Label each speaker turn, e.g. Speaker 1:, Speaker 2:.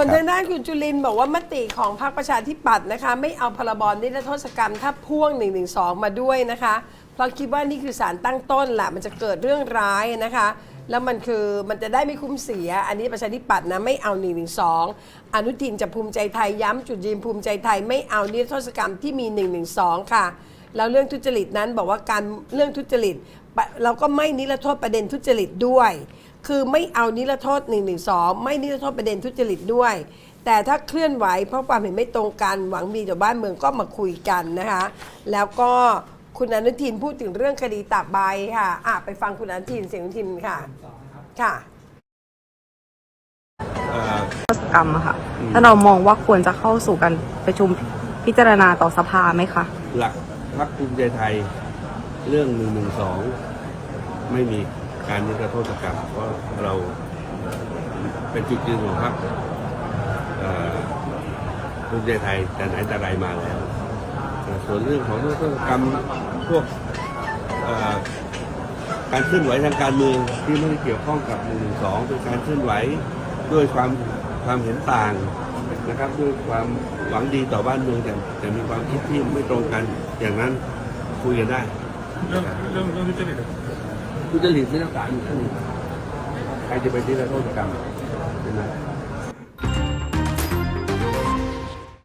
Speaker 1: ส่วนทางด้านคุณจุลินบอกว่ามติของพรรคประชาธิปัตย์นะคะ ไม่เอาพรบนิรโทษกรรมถ้าพ่วง1นึมาด้วยนะคะ เพราะคิดว่านี่คือสารตั้งต้นแหละมันจะเกิดเรื่องร้ายนะคะ แล้วมันคือมันจะได้ไม่คุ้มเสีย อันนี้ประชาธิปัตย์นะไม่เอา1นึอนุทินจะภูมิใจไทยย้ำจุดยืนภูมิใจไทยไม่เอานิรโทษกรรมที่มี1นึค่ะแล้วเรื่องทุจริตนั้นบอกว่าการเรื่องทุจริตเราก็ไม่นิรโทษประเด็นทุจริตด้วย คือไม่เอานิรโทษ1นึไม่นิรโทษประเด็นทุจริตด้วย แต่ถ้าเคลื่อนไหวเพราะความเห็นไม่ตรงกันหวังดีต่อบ้านเมืองก็มาคุยกันนะคะ แล้วก็คุณอนุทินพูดถึงเรื่องคดีตากใบค่ะอะไปฟังคุณอนุทินเสียงคุณอนุทินค่ะค่ะ
Speaker 2: เอ่อ
Speaker 3: นิรโทษกรรมอะค่ะ ถ้าเรามองว่าควรจะเข้าสู่การประชุมพิจารณาต่อสภาไหมคะ
Speaker 2: หลักพรรคภูมิใจไทย เรื่องหนึ่งหนึ่งสองไม่มี การนิรโทษกรรมเพราะเราเป็นจุดยืนของพรรคเอ่อภูมิใจไทยแต่ไหนแต่ไรมาแล้ว ส่วนเรื่องของนิรโทษกรรมพวกการเคลื่อนไหวทางการเมืองที่ไม่ได้เกี่ยวข้องกับหนึ่งสองเป็นการเคลื่อนไหวด้วยความความเห็นต่างนะครับด้วยความหวังดีต่อบ้านเมืองแต่แต่มีความคิดที่ไม่ตรงกันอย่างนั้นคุยกันได้
Speaker 4: เรื่องเรื่องเรื่องทุจริตอะ
Speaker 2: ทุจริตไม่ต้องการอยู่ที่นี่ใครจะไปที่ไรโทษกรรมใช่ไหม